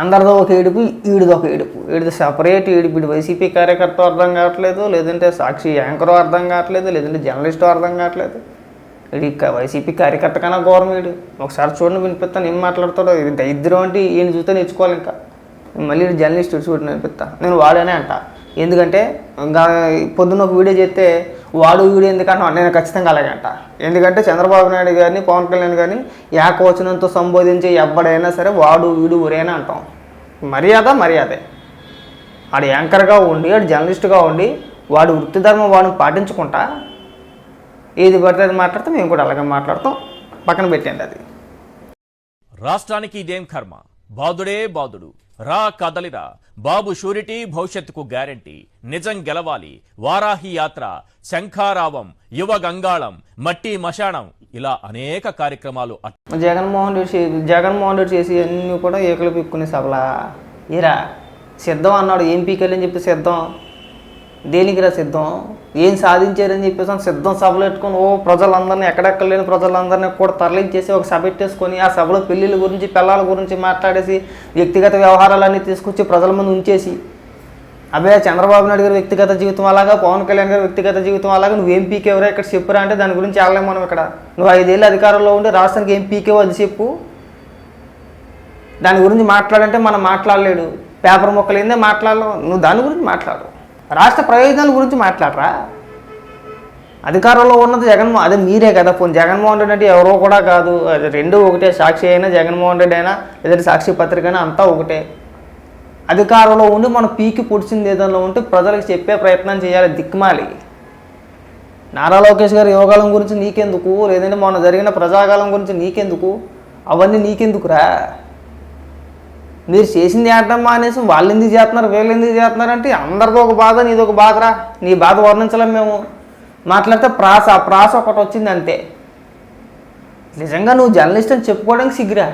అందరిదో ఒక ఏడుపు ఈడిది ఒక ఏడుపు. ఈడిది సపరేట్ ఏడుపు ఇటు వైసీపీ కార్యకర్త అర్థం కావట్లేదు లేదంటే సాక్షి యాంకరు అర్థం కావట్లేదు లేదంటే జర్నలిస్ట్ అర్థం కావట్లేదు. ఇది వైసీపీ కార్యకర్త కన్నా ఘోరం వీడు ఒకసారి చూడండి వినిపిస్తాను ఏం మాట్లాడతాడో. ఇది దరిద్రం అంటే ఈయన చూస్తే నేర్చుకోవాలి ఇంకా. మళ్ళీ జర్నలిస్ట్ చూడండి వినిపిస్తా నేను వాడనే అంట. ఎందుకంటే ఇంకా పొద్దున్న ఒక వీడియో చేస్తే వాడు వీడియో ఎందుకంటే నేను ఖచ్చితంగా అలాగే అంట. ఎందుకంటే చంద్రబాబు నాయుడు గారిని పవన్ కళ్యాణ్ గారిని ఏకవచనంతో సంబోధించే ఎవ్వడైనా సరే వాడు వీడు ఊరేనా అంటాం. మర్యాద మర్యాదే. ఆడు యాంకర్గా ఉండి వాడు జర్నలిస్ట్గా ఉండి వాడు వృత్తి ధర్మం వాడిని పాటించుకుంటా. ఏది పడితే అది మాట్లాడితే మేము కూడా అలాగే మాట్లాడతాం. పక్కన పెట్టండి అది. రాష్ట్రానికి ఇదేం కర్మ? బాదుడే బాదుడు రా కదలిరా. బాబు షూరిటీ భవిష్యత్తుకు గ్యారంటీ. నిజం గెలవాలి. వారాహి యాత్ర శంఖారావం యువ గంగాళం మట్టి మశాణం. ఇలా అనేక కార్యక్రమాలు జగన్మోహన్ రెడ్డి జగన్మోహన్ రెడ్డి చేసి అన్నీ కూడా ఏకలు పిక్కునే సభలా? ఇరా సిద్ధం అన్నాడు ఏం పీకెళ్ళని చెప్పి సిద్ధం. దేనికిరా సిద్ధం? ఏం సాధించారని చెప్పేసి సిద్ధం సభలు పెట్టుకొని ఓ ప్రజలందరినీ ఎక్కడెక్కడ లేని ప్రజలందరినీ కూడా తరలించేసి ఒక సభ పెట్టేసుకొని ఆ సభలో పెళ్ళిళ్ళ గురించి పిల్లల గురించి మాట్లాడేసి వ్యక్తిగత వ్యవహారాలన్నీ తీసుకొచ్చి ప్రజల ముందు ఉంచేసి అదే చంద్రబాబు నాయుడు గారి వ్యక్తిగత జీవితం అలాగా పవన్ కళ్యాణ్ గారి వ్యక్తిగత జీవితం అలాగా నువ్వు నువ్వేం పీకేవరా ఇక్కడ చెప్పురా అంటే దాని గురించి వెళ్ళలేము మనం ఇక్కడ. నువ్వు ఐదేళ్ళు అధికారంలో ఉండి రాష్ట్రానికి ఏం పీకేవో అది చెప్పు. దాని గురించి మాట్లాడంటే మనం మాట్లాడలేడు. పేపర్ మొక్కలేందే మాట్లాడలేవు నువ్వు దాని గురించి మాట్లాడు. రాష్ట్ర ప్రయోజనాల గురించి మాట్లాడరా? అధికారంలో ఉన్నది జగన్మోహన్ అదే మీరే కదా పోనీ జగన్మోహన్ రెడ్డి అంటే ఎవరో కూడా కాదు. అది రెండు ఒకటే సాక్షి అయినా జగన్మోహన్ రెడ్డి అయినా లేదంటే సాక్షి పత్రిక అయినా అంతా ఒకటే. అధికారంలో ఉండి మనం పీకి పొడిచింది ఏదైనా ఉంటే ప్రజలకు చెప్పే ప్రయత్నం చేయాలి దిక్కుమాలి నారా లోకేష్ గారి యోగాలం గురించి నీకెందుకు? లేదంటే మొన్న జరిగిన ప్రజాగాలం గురించి నీకెందుకు? అవన్నీ నీకెందుకురా? మీరు చేసింది ఆడటం అనేసి వాళ్ళు ఎందుకు చేస్తున్నారు వీళ్ళు ఎందుకు చేస్తున్నారు అంటే అందరితో ఒక బాధ నీది ఒక బాధరా నీ బాధ వర్ణించలేం మేము. మాట్లాడితే ప్రాస ఆ ప్రాస ఒకటి వచ్చింది అంతే. నిజంగా నువ్వు జర్నలిస్ట్ అని చెప్పుకోవడానికి సిగ్గురా?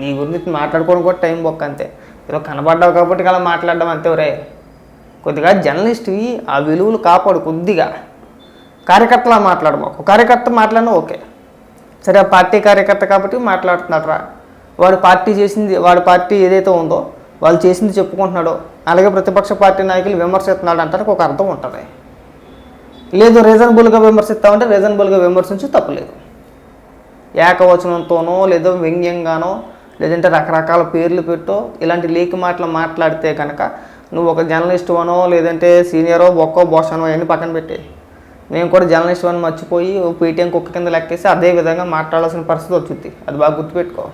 నీ గురించి మాట్లాడుకోవడం కూడా టైం బొక్క అంతే. ఏదో కనబడ్డావు కాబట్టి అలా మాట్లాడడం అంతే ఒరే. కొద్దిగా జర్నలిస్ట్వి ఆ విలువలు కాపాడు కొద్దిగా. కార్యకర్తలా మాట్లాడు కార్యకర్త మాట్లాడినా ఓకే. సరే ఆ పార్టీ కార్యకర్త కాబట్టి మాట్లాడుతున్నాడు రా వాడు పార్టీ చేసింది వాడి పార్టీ ఏదైతే ఉందో వాళ్ళు చేసింది చెప్పుకుంటున్నాడో అలాగే ప్రతిపక్ష పార్టీ నాయకులు విమర్శిస్తున్నాడు అంటానికి ఒక అర్థం ఉంటుంది. లేదు రీజనబుల్గా విమర్శిస్తామంటే రీజనబుల్గా విమర్శించి తప్పలేదు ఏకవచనంతోనో లేదో వ్యంగ్యంగానో లేదంటే రకరకాల పేర్లు పెట్టో ఇలాంటి లేకి మాటలు మాట్లాడితే కనుక నువ్వు ఒక జర్నలిస్ట్ అనో లేదంటే సీనియరో బొక్కో బోషనో అవన్నీ పక్కన పెట్టే మేము కూడా జర్నలిస్ట్ అని మర్చిపోయి పేటీఎం కుక్క కింద లెక్కేసి అదే విధంగా మాట్లాడాల్సిన పరిస్థితి వచ్చింది అది బాగా గుర్తుపెట్టుకో.